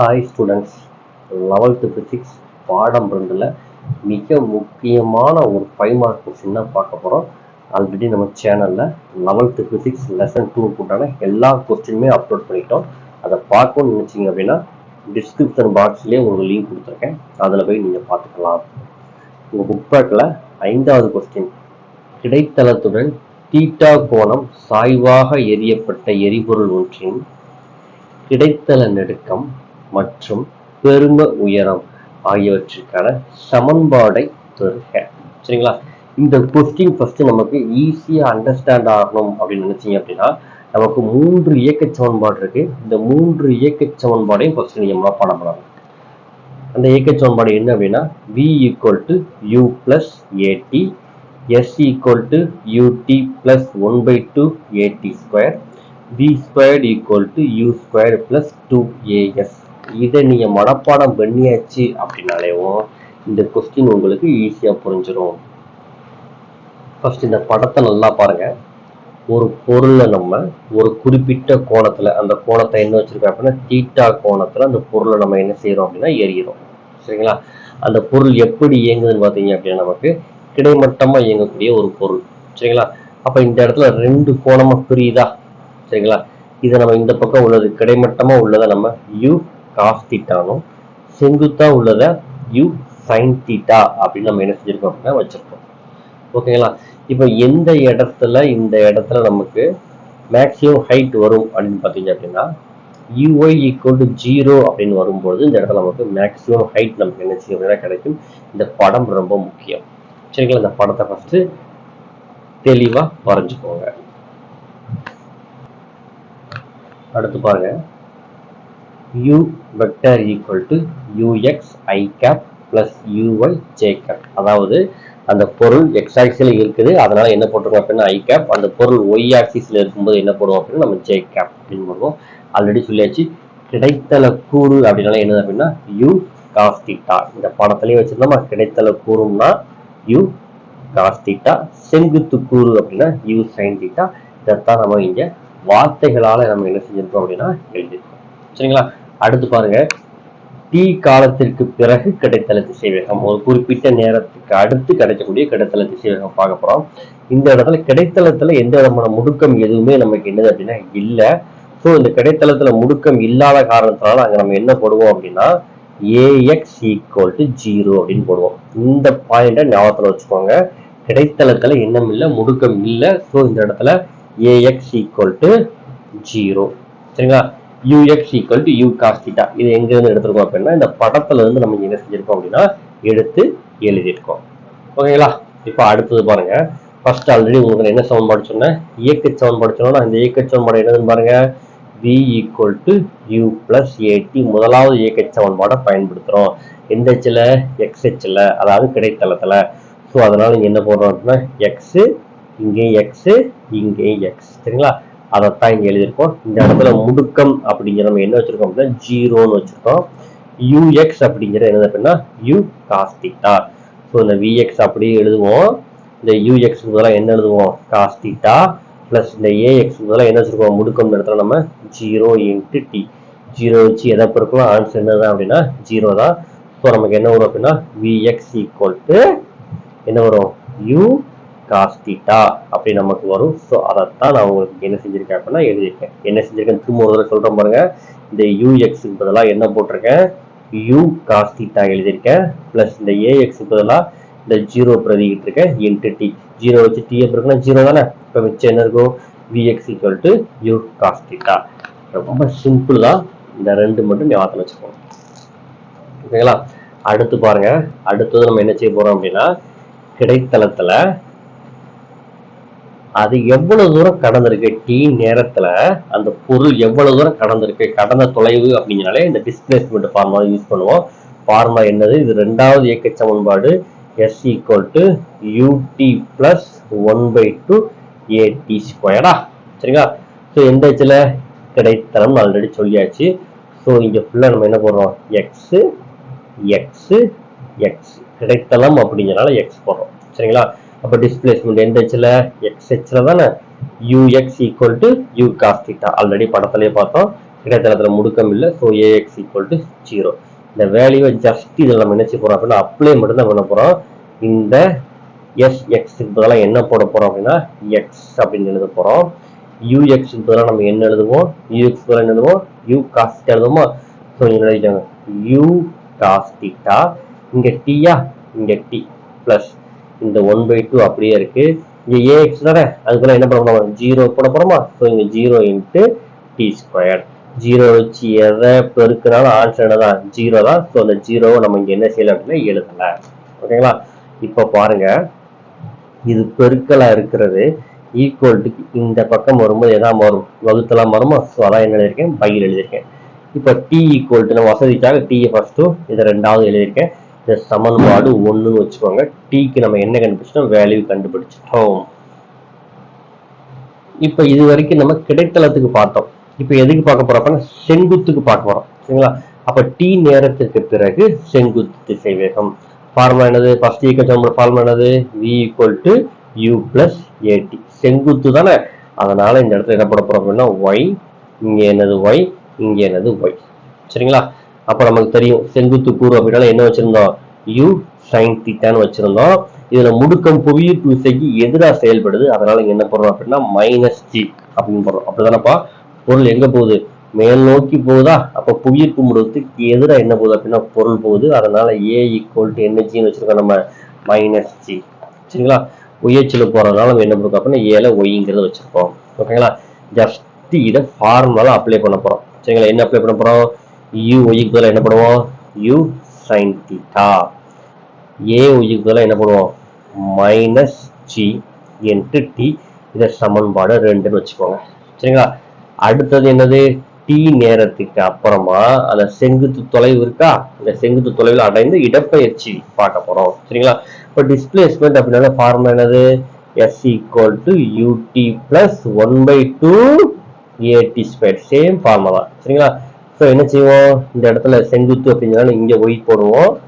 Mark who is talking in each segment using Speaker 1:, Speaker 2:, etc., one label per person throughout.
Speaker 1: Hi students eleventh physics பாடம் ரெண்டில் மிக முக்கியமான ஒரு ஃபைவ் மார்க் கொஸ்டின் தான் பார்க்க போகிறோம் ஆல்ரெடி நம்ம சேனலில் லெவல்த்து ஃபிசிக்ஸ் லெசன் டூ உண்டான எல்லா கொஸ்டினுமே அப்லோட் பண்ணிட்டோம். அதை பார்க்கணும்னு நினச்சிங்க அப்படின்னா டிஸ்கிரிப்ஷன் பாக்ஸ்லேயே உங்களுக்கு லிங்க் கொடுத்துருக்கேன். அதில் போய் நீங்கள் பார்த்துக்கலாம். உங்கள் புக் பேக்கில் ஐந்தாவது கொஸ்டின் கிடைத்தளத்துடன் தீட்டா கோணம் சாய்வாக எரியப்பட்ட எரிபொருள் ஒன்றின் கிடைத்தல நெடுக்கம் மற்றும் பெரும உயரம் ஆகியவற்றிற்கான சமன்பாடை தருக சரிங்களா? இந்த கொஸ்டின் ஃபர்ஸ்ட் நமக்கு ஈஸியா அண்டர்ஸ்டாண்ட் ஆகணும் அப்படின்னு நினைச்சீங்க அப்படின்னா நமக்கு மூன்று இயக்க சமன்பாடு இருக்கு. இந்த மூன்று இயக்க சமன்பாடையும் ஃபர்ஸ்ட் நீங்க மனப்பாடம் பண்ணலாம் அந்த இயக்க சமன்பாடு என்ன அப்படின்னா V equal to U plus A T S equal to U T plus one by two A T square V squared equal to U square plus two A S இதை நீங்கள் மனப்பாடம் பண்ணியாச்சு அப்படின்னாலேவும் இந்த கொஸ்டின் உங்களுக்கு ஈஸியாக புரிஞ்சிடும் ஃபர்ஸ்ட் இந்த படத்தை நல்லா பாருங்க. ஒரு பொருளை நம்ம ஒரு குறிப்பிட்ட கோணத்தில் அந்த கோணத்தை என்ன வச்சிருக்கோம் அப்படின்னா தீட்டா கோணத்தில் அந்த பொருளை நம்ம என்ன செய்கிறோம் அப்படின்னா எரியிறோம் சரிங்களா? அந்த பொருள் எப்படி இயங்குதுன்னு பார்த்தீங்க அப்படின்னா நமக்கு கிடைமட்டமாக இயங்கக்கூடிய ஒரு பொருள். சரிங்களா? அப்போ இந்த இடத்துல ரெண்டு கோணமாக பிரியுதா? சரிங்களா? இதை நம்ம இந்த பக்கம் உள்ளது கிடைமட்டமா உள்ளதை நம்ம யூ காஸ் தீட்டானும் செங்குத்தா உள்ளதை யூ சைன் தீட்டா அப்படின்னு நம்ம என்ன செஞ்சிருக்கோம் அப்படின்னா வச்சிருக்கோம். ஓகேங்களா இப்போ எந்த இடத்துல இந்த இடத்துல நமக்கு மேக்ஸிமம் ஹைட் வரும் அப்படின்னு பார்த்தீங்க அப்படின்னா யூஒய் ஈக்குவல் டு ஜீரோ அப்படின்னு வரும்போது இந்த இடத்துல நமக்கு மேக்ஸிமம் ஹைட் நமக்கு என்ன செய்யும் அப்படின்னா கிடைக்கும். இந்த படம் ரொம்ப முக்கியம். சரிங்களா? இந்த படத்தை ஃபஸ்ட்டு தெளிவாக வரைஞ்சுக்கோங்க. அடுத்து பாருங்க. U vector equal to U X I cap plus U Y J cap அதாவது அந்த பொருள் எக்ஸ் ஆக்சிஸில் இருக்குது. அதனால என்ன போட்டிருக்கோம் அப்படின்னா ஐ கேப் அந்த பொருள் ஒய் ஆக்சிஸில் இருக்கும்போது என்ன போடுவோம் அப்படின்னா நம்ம ஜே கேப் அப்படின்னு போடுவோம். ஆல்ரெடி சொல்லியாச்சு. கிடைத்தல கூறு அப்படின்னால என்னது அப்படின்னா யூ காஸ் தீட்டா இந்த படத்துலயே வச்சிருந்தோமா கிடைத்தல கூறும்னா யூ காஸ் தீட்டா செங்குத்து கூறு அப்படின்னா யூ சைன் தீட்டா இதைத்தான் நம்ம இங்க வார்த்தைகளால நம்ம என்ன செஞ்சிருக்கோம் அப்படின்னா எழுதியிருக்கோம். சரிங்களா? அடுத்து பாருங்க. டி காலத்திற்கு பிறகு கிடைத்தல திசைவேகம். ஒரு குறிப்பிட்ட நேரத்துக்கு அடுத்து கிடைக்கக்கூடிய கிடைத்தல திசைவேகம் பார்க்க போறோம். இந்த இடத்துல கிடைத்தளத்துல எந்த விதமான முடுக்கம் எதுவுமே நமக்கு என்னது அப்படின்னா இல்ல. ஸோ இந்த கிடைத்தளத்துல முடுக்கம் இல்லாத காரணத்தினால அங்க நம்ம என்ன போடுவோம் அப்படின்னா ஏஎக்ஸ் ஈக்குவல் டு ஜீரோ அப்படின்னு போடுவோம். இந்த பாயிண்ட ஞாபகத்துல வச்சுக்கோங்க. கிடைத்தளத்துல எண்ணம் இல்லை முடுக்கம் இல்லை. ஸோ இந்த இடத்துல A X equal to zero சரிங்களா? U X equal to U cos theta இது எங்க இருந்து எடுத்திருக்கோம் அப்படின்னா இந்த படத்துல இருந்து நம்ம என்ன செஞ்சிருக்கோம் அப்படின்னா எடுத்து எழுதியிருக்கோம். ஓகேங்களா இப்போ அடுத்தது பாருங்க. ஃபர்ஸ்ட் ஆல்ரெடி உங்களுக்கு என்ன சமன்பாடு சொன்னேன்? இயக்க சமன்பாடு சொன்னா இந்த இயக்க சமன்பாடு என்னதுன்னு பாருங்க. V equal to U plus A T முதலாவது இயக்க சமன்பாடை பயன்படுத்துகிறோம் எந்த எச்சில் எக்ஸ் எச்சில் அதாவது கிடைத்தளத்தில். ஸோ அதனால் நீங்கள் என்ன போடுறோம் அப்படின்னா எக்ஸு இங்கே எக்ஸு இங்கே எக்ஸ் சரிங்களா? அதைத்தான் இங்கே எழுதியிருக்கோம். இந்த இடத்துல முடுக்கம் அப்படிங்கிற நம்ம என்ன வச்சிருக்கோம் அப்படின்னா ஜீரோன்னு வச்சிருக்கோம். யூஎக்ஸ் அப்படிங்கிற என்னது அப்படின்னா யூ காஸ்டிட்டா ஸோ இந்த விஎக்ஸ் அப்படியே எழுதுவோம். இந்த யூஎக்ஸ் பதிலாக என்ன எழுதுவோம்? காஸ்டிட்டா ப்ளஸ் இந்த ஏஎக்ஸ் பதிலாக என்ன வச்சிருக்கோம்? முடுக்கம் இடத்துல நம்ம ஜீரோ இன்ட்டு டி. ஜீரோ வச்சு எதை பொறுக்கலாம்? ஆன்சர் என்னதான் அப்படின்னா ஜீரோ தான். ஸோ நமக்கு என்ன வரும் அப்படின்னா விஎக்ஸ் ஈக்குவல் டு என்ன வரும்? யூ காஸ் டீட்டா அப்படி நமக்கு வரும். ஸோ அதைத்தான் நான் உங்களுக்கு என்ன செஞ்சிருக்கேன் அப்படின்னா எழுதியிருக்கேன். என்ன செஞ்சிருக்கேன் திரும்ப ஒரு தடவை பாருங்க. இந்த யூஎக்ஸ் பதிலாக என்ன போட்டிருக்கேன்? யூ காஸ் டீட்டா எழுதியிருக்கேன். ப்ளஸ் இந்த ஏஎக்ஸுக்கு பதிலாக இந்த ஜீரோ பிரதிக்கிட்டு இருக்கேன் இன்ட்டு டி ஜீரோ வச்சு டி எப்படி இருக்குன்னா ஜீரோ தானே? இப்போ மிச்சம் என்ன இருக்கும்? V x equal to u cos theta ரொம்ப சிம்பிள் தான். இந்த ரெண்டு மட்டும் ஞாபகத்தில் வச்சுக்கோங்க. ஓகேங்களா? அடுத்து பாருங்க. அடுத்தது நம்ம என்ன செய்ய போறோம் அப்படின்னா கிடைத்தளத்துல அது எவ்வளவு தூரம் கடந்திருக்கு? டி நேரத்துல அந்த பொருள் எவ்வளவு தூரம் கடந்திருக்கு? கடந்த தொலைவு அப்படிங்கிறனாலே இந்த டிஸ்பிளேஸ்மெண்ட் ஃபார்முலா யூஸ் பண்ணுவோம். ஃபார்முலா என்னது? இது ரெண்டாவது இயக்க சமன்பாடு. S equal to u t plus one by two a t ஸ்கொயரா சரிங்களா? ஸோ எந்த இடத்துல கிடைத்தளம் ஆல்ரெடி சொல்லியாச்சு. ஸோ இங்கே ஃபுல்லாக நம்ம என்ன போடுறோம்? எக்ஸு எக்ஸு எக்ஸ் கிடைத்தளம் அப்படிங்கிறனால எக்ஸ் போடுறோம். சரிங்களா? அப்போ டிஸ்பிளேஸ்மெண்ட் எந்த ஹெச்சில் எக்ஸ் ஹெச்சில் தானே? U x equal to u cos theta already படத்துலேயே பார்த்தோம். கிடைத்தளத்தில் முடுக்கம் இல்லை. So a x equal to zero இந்த வேல்யூவை ஜஸ்ட் இதில் நம்ம என்ன போகிறோம் அப்படின்னா அப்ளை மட்டும் தான் பண்ண போகிறோம் இந்த எஸ் எக்ஸுக்கு பதிலாக என்ன போட போகிறோம் அப்படின்னா எக்ஸ் அப்படின்னு எழுத போகிறோம் யூஎக்ஸுக்கு பதிலாக நம்ம என்ன எழுதுவோம்? யூஎக்ஸ் பதிலாக என்ன எழுதுவோம்? You cost எழுதுவோமா? ஸோ இங்கே எழுதிட்டாங்க. யூ காஸ் தீட்டா இங்க டீயா இங்கே டி ப்ளஸ் இந்த ஒன் பை டூ அப்படியே இருக்கு. இங்க ஏஎக்ஸ் தானே? அதுக்குள்ள என்ன பண்ண போறோம்? ஜீரோ போட போறோமா? ஸோ இங்க zero into t square zero வச்சு எதை பெருக்கினாலும் ஆன்சர் என்னதான்? ஜீரோ தான். ஸோ அந்த ஜீரோவை நம்ம இங்க என்ன செய்யலாம் அப்படின்னா எழுதல. ஓகேங்களா இப்போ பாருங்க. இது பெருக்கலா இருக்கிறது. ஈக்குவல்ட்டுக்கு இந்த பக்கம் வரும்போது எதா வரும்? வகுத்தலாம் வருமா? ஸோ அதான் என்ன எழுதியிருக்கேன்? பையில் எழுதியிருக்கேன். இப்போ டி ஈக்குவல் டு நம்ம வசதிக்காக டீயை ஃபர்ஸ்ட்டும் இதை ரெண்டாவது எழுதியிருக்கேன். சமன்பாடு ஒன்றுன்னு வச்சுக்கோங்க. டீக்கு நம்ம என்ன கண்டுபிடிச்சிட்டோம்? வேல்யூ கண்டுபிடிச்சிட்டோம். இப்போ இது வரைக்கும் நம்ம கிடைத்தளத்துக்கு பார்த்தோம். இப்போ எதுக்கு பார்க்க போறோம் அப்படின்னா செங்குத்துக்கு பார்க்க போகிறோம் சரிங்களா? அப்ப டி நேரத்திற்கு பிறகு செங்குத்து திசை வேகம் ஃபார்முலா என்னது ஃபர்ஸ்ட் ஈக்குவல் ஃபார்முலா என்னது? V equal to u plus a t செங்குத்து தானே? அதனால இந்த இடத்துல என்ன போட போகிறோம் அப்படின்னா ஒய் இங்கே என்னது ஒய் இங்கே என்னது ஒய் சரிங்களா? அப்ப நமக்கு தெரியும் செங்குத்து கூறு அப்படின்னால என்ன வச்சிருந்தோம்? யூ சைன் தீட்டான்னு வச்சிருந்தோம். இதுல முடுக்கம் புவியீர்ப்பு விசைக்கு எதிராக செயல்படுது. அதனால என்ன போடுறோம் அப்படின்னா மைனஸ் ஜி அப்படின்னு போடுறோம். அப்படிதானப்பா? பொருள் எங்க போகுது? மேல் நோக்கி போகுதா? அப்ப புவியீர்ப்பு முடுக்கத்துக்கு எதிராக என்ன போகுது அப்படின்னா பொருள் போகுது. அதனால ஏ ஈக்குவல் டு என்ன ஜின்னு வச்சிருக்கோம் நம்ம. மைனஸ் ஜி சரிங்களா? உயர்ச்சியில் போறதுனால நம்ம என்ன பண்ணுறோம் அப்படின்னா ஏல ஒய்ங்கிறத வச்சிருக்கோம். ஓகேங்களா? ஜஸ்ட் இதை ஃபார்முலா அப்ளை பண்ண போறோம். சரிங்களா? என்ன அப்ளை பண்ண போறோம்? யூ ஒய்க்கு பதிலாக என்ன பண்ணுவோம் யூ சைன் தீட்டா ஏ ஒய்க்கு பதிலாக என்ன பண்ணுவோம் மைனஸ் ஜி என்று டி இதை சமன்பாடு ரெண்டுன்னு வச்சுக்கோங்க. சரிங்களா? அடுத்தது என்னது? டி நேரத்துக்கு அப்புறமா அந்த செங்குத்து தொலைவு இருக்கா? அந்த செங்குத்து தொலைவில் அடைந்து இடப்பெயர்ச்சி பார்க்க போறோம். சரிங்களா? இப்போ டிஸ்பிளேஸ்மெண்ட் அப்படின்னா ஃபார்முலா என்னது? S equal to u t plus one by two a t square same formula சரிங்களா? ஸோ என்ன செய்வோம்? இந்த இடத்துல செங்குத்து அப்படிங்கிறனால இங்கே ஒய் போடுவோம்.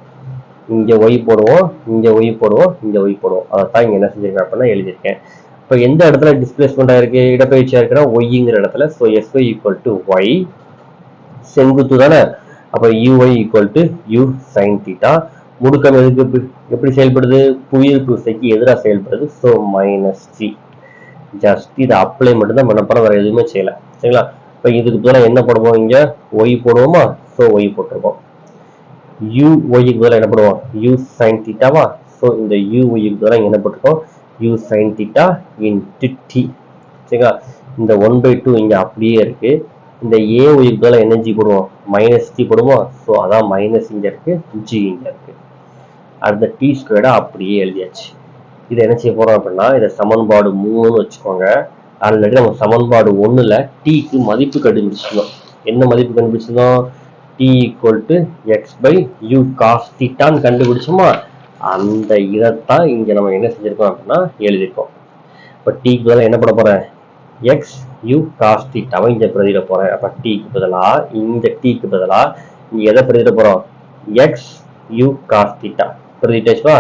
Speaker 1: இங்கே ஒய் போடுவோம். இங்கே ஒய் போடுவோம். இங்கே ஒய் போடுவோம். அதைத்தான் இங்கே என்ன செஞ்சிருக்கேன் அப்படின்னா எழுதியிருக்கேன். இப்போ எந்த இடத்துல டிஸ்பிளேஸ்மெண்ட் ஆயிருக்கு? இடப்பயிற்சியாக இருக்கிற ஒய்ங்கிற இடத்துல. So s y equal to y செங்குத்து தானே? அப்போ u y equal to u sine theta முடுக்கம் எதுக்கு? எப்படி- எப்படி செயல்படுது? புயல் சைக்கு எதிராக செயல்படுது. ஸோ மைனஸ் ஜி ஜஸ்ட் இதை அப்ளை மட்டும்தான் பண்ண போகிறோம் வேறு எதுவுமே செய்யலை. சரிங்களா? இப்போ இதுக்கு பதிலாக என்ன போடுவோம் இங்கே? ஒய் போடுவோமா? ஸோ ஒய் போட்டிருக்கோம். யூ ஒய்க்கு பதிலாக என்ன பண்ணுவோம் யூ சைன் தீட்டாவா ஸோ இந்த யூ ஒய்க்கு பதிலாக என்ன போட்டிருக்கோம்? U sine theta into t சரிங்களா? இந்த ஒன் பை டூ இங்கே அப்படியே இருக்குது இந்த ஏ ஒய்க்கு பதிலாக என்ன ஜி போடுவோம்? மைனஸ் ஜி போடுவோம்? ஸோ அதான் மைனஸ் இங்கே இருக்குது ஜி இங்கே இருக்குது அடுத்த டி ஸ்கொயர்டாக அப்படியே எழுதியாச்சு. இதை என்ன செய்ய போகிறோம் அப்படின்னா இதை சமன்பாடு மூணுன்னு வச்சுக்கோங்க. ஆல்ரெடி நம்ம சமன்பாடு ஒன்றில் டீக்கு மதிப்பு கண்டுபிடிச்சிருந்தோம். என்ன மதிப்பு கண்டுபிடிச்சிருந்தோம்? T equal to x by u cos தீட்டான்னு கண்டுபிடிச்சோமா? அந்த இதைத்தான் இங்க நம்ம என்ன செஞ்சிருக்கோம் அப்படின்னா எழுதியிருக்கோம். இப்போ டீக்கு பதிலாக என்ன பண்ண போகிறேன் எக்ஸ் யூ காஸ் தீட்டாவை இங்க பிரதியிட போகிறேன் அப்போ டீக்கு பதிலா இந்த டீக்கு பதிலா இங்கே எதை பிரதிட போறோம்? எக்ஸ் யூ காஸ் தீட்டா பிரதிட்டாச்சுவா?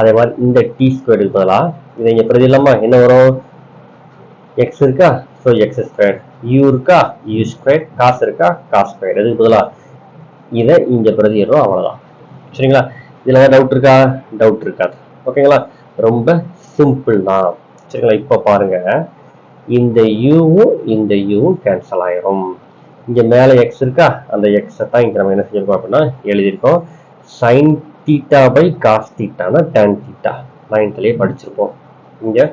Speaker 1: அதே மாதிரி இந்த டி ஸ்கொயருக்கு பதிலா இதை இங்கே பிரதிடலாமா என்ன வரும்? எக்ஸ் இருக்கா? ஸோ எக்ஸ் ஸ்கொயர் யூ இருக்கா? யூ ஸ்கொயர் காசு இருக்கா? காசு ஸ்கொயர் அதுக்கு பதிலாக இதை இங்கே பிரதிடுறோம் அவ்வளோதான் சரிங்களா? இதில் ஏதாவது டவுட் இருக்கா? டவுட் இருக்காது. ஓகேங்களா? ரொம்ப சிம்பிள் தான். சரிங்களா? இப்போ பாருங்க. இந்த யூவும் இந்த யூவும் கேன்சல் ஆயிரும். இங்கே மேலே எக்ஸ் இருக்கா? அந்த எக்ஸை தான் இங்கே நம்ம என்ன செஞ்சிருக்கோம் அப்படின்னா எழுதியிருக்கோம். சைன் தீட்டா பை காஸ் தீட்டானா டேன் தீட்டா நைன்த்துலேயே படிச்சிருப்போம். இங்கே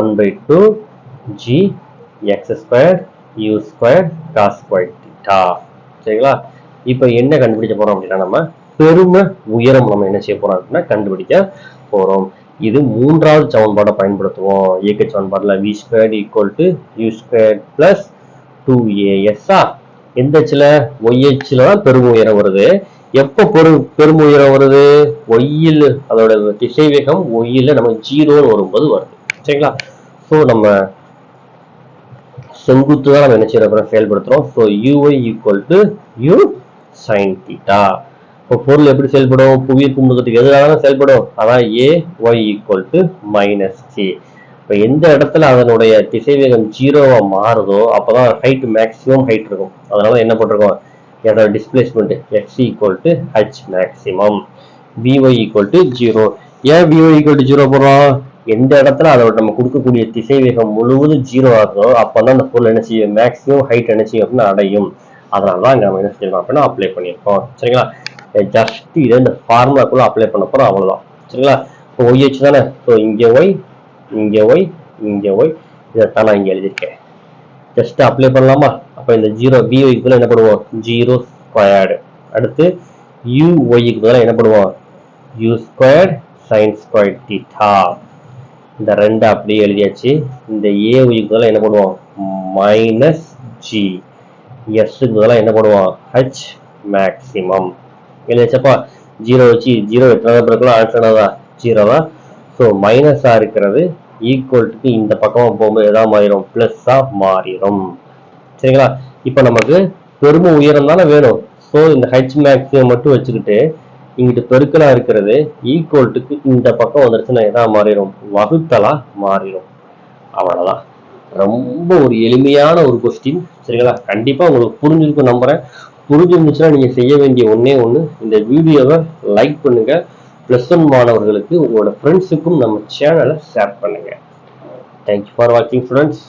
Speaker 1: one by two g x square u square cos square theta சரிங்களா? இப்போ என்ன கண்டுபிடிக்க போறோம் அப்படின்னா நம்ம பெரும உயரம் நம்ம என்ன செய்ய போறோம் அப்படின்னா கண்டுபிடிக்க போறோம். இது மூன்றாவது சமன்பாடை பயன்படுத்துவோம். இயக்க சமன்பாடுல v square equal to u square plus two ஏஎஸ்ஆ எந்த அச்சுல? ஒய் தான் பெரும் உயரம் வருது. எப்போ பெரு பெரும் உயரம் வருது? ஒய்யில் அதோட திசைவேகம் ஒய்யில் நம்ம ஜீரோன்னு வரும்போது வருது. சரிங்களா? ஸோ நம்ம செங்குத்து தான் நம்ம என்ன செய்யறோம் செயல்படுத்துறோம். So u y equal to u sine theta இப்போ பொருள் எப்படி செயல்படும்? புவியீர்ப்பு முடுக்கத்துக்கு எதிராக செயல்படும். அதான் a y equal to minus g இப்போ எந்த இடத்துல அதனுடைய திசைவேகம் ஜீரோவாக மாறுதோ அப்போ தான் ஹைட் மேக்ஸிமம் ஹைட் இருக்கும். அதனால என்ன பண்ணிருக்கோம் என்னோட displacement x equal to H maximum p y equal to zero ஏன் p y equal to zero போடுறோம்? எந்த இடத்துல அதோட நம்ம கொடுக்கக்கூடிய திசைவேகம் முழுவதும் ஜீரோ ஆகுதோ அப்பதான் அந்த பொருள் என்ன செய்யும்? மேக்ஸிமம் ஹைட் என்ன செய்யும் அப்படின்னா அடையும். அதனால தான் இங்கே நம்ம என்ன செஞ்சிருக்கோம் அப்படின்னா அப்ளை பண்ணியிருக்கோம். சரிங்களா? ஜஸ்ட் இதை இந்த ஃபார்முலாக்குள்ள அப்ளை பண்ண போறோம். அவ்வளவுதான். சரிங்களா? இப்போ ஒய் வச்சு தானே ஸோ இங்கே ஒய் இங்கே ஒய் இங்கே ஒய் இதைத்தான் நான் இங்கே எழுதியிருக்கேன். ஜஸ்ட் அப்ளை பண்ணலாமா? அப்போ இந்த ஜீரோ பி பதிலாக என்ன பண்ணுவோம் ஜீரோ ஸ்கொயர்டு அடுத்து யூ ஒய்க்கு பதிலாக என்ன பண்ணுவோம் u squared sine square theta இந்த ரெண்டு அப்படியே எழுதியாச்சு. இந்த ஏ ஒய்க்கு பதிலாக என்ன பண்ணுவோம் மைனஸ் ஜி எஸ்ஸுக்கு பதிலாக என்ன பண்ணுவோம் ஹச் மேக்ஸிமம் எழுதியாச்சப்பா? ஜீரோ வச்சு ஜீரோ எத்தனை பிறக்கலாம் ஆன்சர் தான் ஜீரோ தான். ஸோ மைனஸாக இருக்கிறது. ஈக்குவல்ட்டுக்கு இந்த பக்கமாக போகும்போது எதாவது மாறிடும்? ப்ளஸ்ஸாக மாறிடும். சரிங்களா? இப்போ நமக்கு பெரும உயரம் தானே வேணும். ஸோ இந்த ஹெச் மேக்ஸிமம் மட்டும் வச்சுக்கிட்டு இங்கிட்டு பெருக்கலா இருக்கிறது ஈக்குவல்ட்டுக்கு இந்த பக்கம் வந்துருச்சுன்னா எதா மாறிடும் வகுத்தலா மாறிடும் அவ்வளவுதான். ரொம்ப ஒரு எளிமையான ஒரு கொஸ்டின் சரிங்களா? கண்டிப்பா உங்களுக்கு புரிஞ்சிருக்கும் நம்புறேன். புரிஞ்சிருந்துச்சுன்னா நீங்க செய்ய வேண்டிய ஒன்றே ஒண்ணு இந்த வீடியோவை லைக் பண்ணுங்க. ப்ளஸ் ஒன் மாணவர்களுக்கு உங்களோட ஃப்ரெண்ட்ஸுக்கும் நம்ம சேனலை ஷேர் பண்ணுங்க. தேங்க்யூ ஃபார் வாட்சிங் ஸ்டூடெண்ட்ஸ்